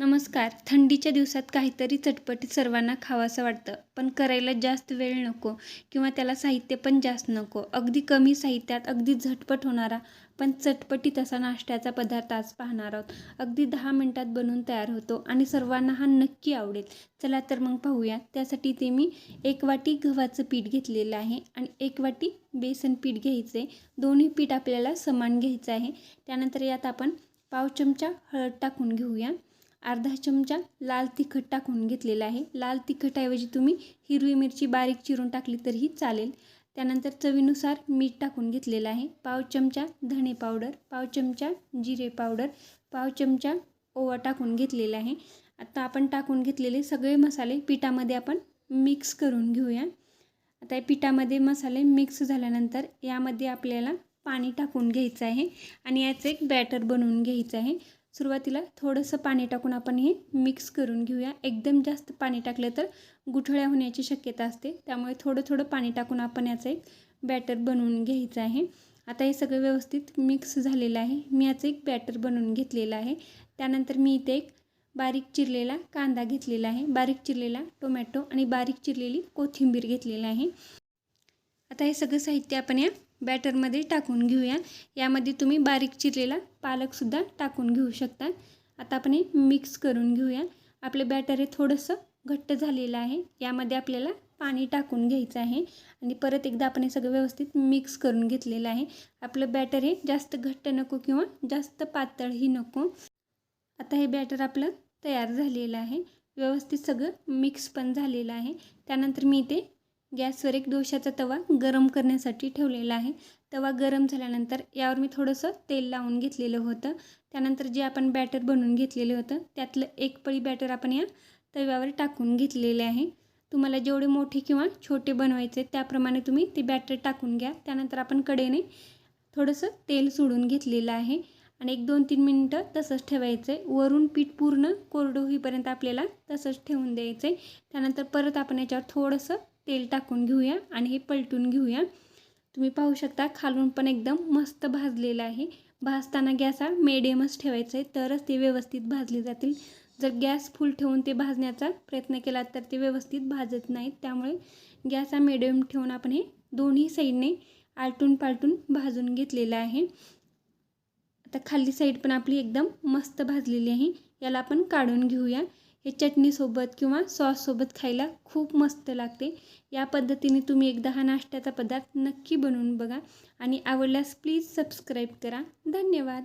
नमस्कार. थंडीच्या दिवसात काहीतरी चटपटीत सर्वांना खावंसं वाटतं पण करायला जास्त वेळ नको किंवा त्याला साहित्य पण जास्त नको. अगदी कमी साहित्यात अगदी झटपट होणारा पण चटपटीत असा नाश्त्याचा पदार्थ आज पाहणार आहोत. अगदी दहा मिनटात बनवून तयार होतो आणि सर्वांना हा नक्की आवडेल. चला तर मग पाहूया. त्यासाठी ते मी एक वाटी गव्हाचं पीठ घेतलेलं आहे आणि एक वाटी बेसन पीठ घ्यायचं आहे दोन्ही पीठ आपल्याला समान घ्यायचं आहे. त्यानंतर यात आपण पाव चमचा हळद टाकून घेऊया. अर्धा चमचा लाल तिखट टाकून घेतलेला आहे. लाल तिखटऐवजी तुम्ही हिरवी मिरची बारीक चिरून टाकली तरीही चालेल. त्यानंतर चवीनुसार मीठ टाकून घेतलेलं आहे. पाव चमचा धणे पावडर पाव चमचा जिरे पावडर पाव चमचा ओवा टाकून घेतलेला आहे. आता आपण टाकून घेतलेले सगळे मसाले पिठामध्ये आपण मिक्स करून घेऊया. आता या पिठामध्ये मसाले मिक्स झाल्यानंतर यामध्ये आपल्याला पाणी टाकून घ्यायचं आहे आणि याचं एक बॅटर बनवून घ्यायचं आहे. सुरुवातीला थोडंसं पाणी टाकून आपण हे मिक्स करून घेऊया. एकदम जास्त पाणी टाकलं तर गुठळ्या होण्याची शक्यता असते. त्यामुळे थोडं थोडं पाणी टाकून आपण याचं एक बॅटर बनवून घ्यायचं आहे. आता हे सगळं व्यवस्थित मिक्स झालेलं आहे. मी याचं एक बॅटर बनवून घेतलेलं आहे. त्यानंतर मी इथे एक बारीक चिरलेला कांदा घेतलेला आहे. बारीक चिरलेला टोमॅटो आणि बारीक चिरलेली कोथिंबीर घेतलेला आहे. आता हे सगळं साहित्य आपण या बॅटरमध्ये टाकून घेऊया. यामध्ये तुम्ही बारीक चिरलेला पालकसुद्धा टाकून घेऊ शकता. आता आपण हे मिक्स करून घेऊया. आपलं बॅटर हे थोडंसं घट्ट झालेलं आहे. यामध्ये आपल्याला पाणी टाकून घ्यायचं आहे. आणि परत एकदा आपण हे सगळं व्यवस्थित मिक्स करून घेतलेलं आहे. आपलं बॅटर हे जास्त घट्ट नको किंवा जास्त पातळही नको. आता हे बॅटर आपलं तयार झालेलं आहे. व्यवस्थित सगळं मिक्स पण झालेलं आहे. त्यानंतर मी ते गॅसवर एक डोशाचा तवा गरम करण्यासाठी ठेवलेला आहे. तवा गरम झाल्यानंतर यावर मी थोडंसं तेल लावून घेतलेलं होतं. त्यानंतर जे आपण बॅटर बनवून घेतलेलं होतं त्यातलं एक पळी बॅटर आपण या तव्यावर टाकून घेतलेले आहे. तुम्हाला जेवढे मोठे किंवा छोटे बनवायचे त्याप्रमाणे तुम्ही ते बॅटर टाकून घ्या. त्यानंतर आपण कडेने थोडंसं तेल सोडून घेतलेलं आहे. आणि एक दोन तीन मिनटं तसंच ठेवायचं. आहे वरून पीठ पूर्ण कोरडं होईपर्यंत आपल्याला तसंच ठेवून द्यायचं. आहे त्यानंतर परत आपण याच्यावर थोडंसं तेल टाकून घेऊया आणि हे पलटून घेऊया. तुम्ही पाहू शकता खालून पण एकदम मस्त भाजलेलं आहे. भाजताना गॅस हा मेडियमच ठेवायचा आहे तरच ते व्यवस्थित भाजले जातील. जर गॅस फुल ठेवून ते भाजण्याचा प्रयत्न केला तर ते व्यवस्थित भाजत नाहीत. त्यामुळे गॅस हा मिडियम ठेवून आपण हे दोन्ही साईडने आलटून पालटून भाजून घेतलेलं आहे. आता खाली साईड पण आपली एकदम मस्त भाजलेली आहे. याला आपण काढून घेऊया. हे चटणीसोबत किंवा सॉससोबत खायला खूप मस्त लागते. या पद्धतीने तुम्ही एकदा हा नाश्त्याचा पदार्थ नक्की बनवून बघा. आणि आवडल्यास प्लीज सबस्क्राईब करा. धन्यवाद.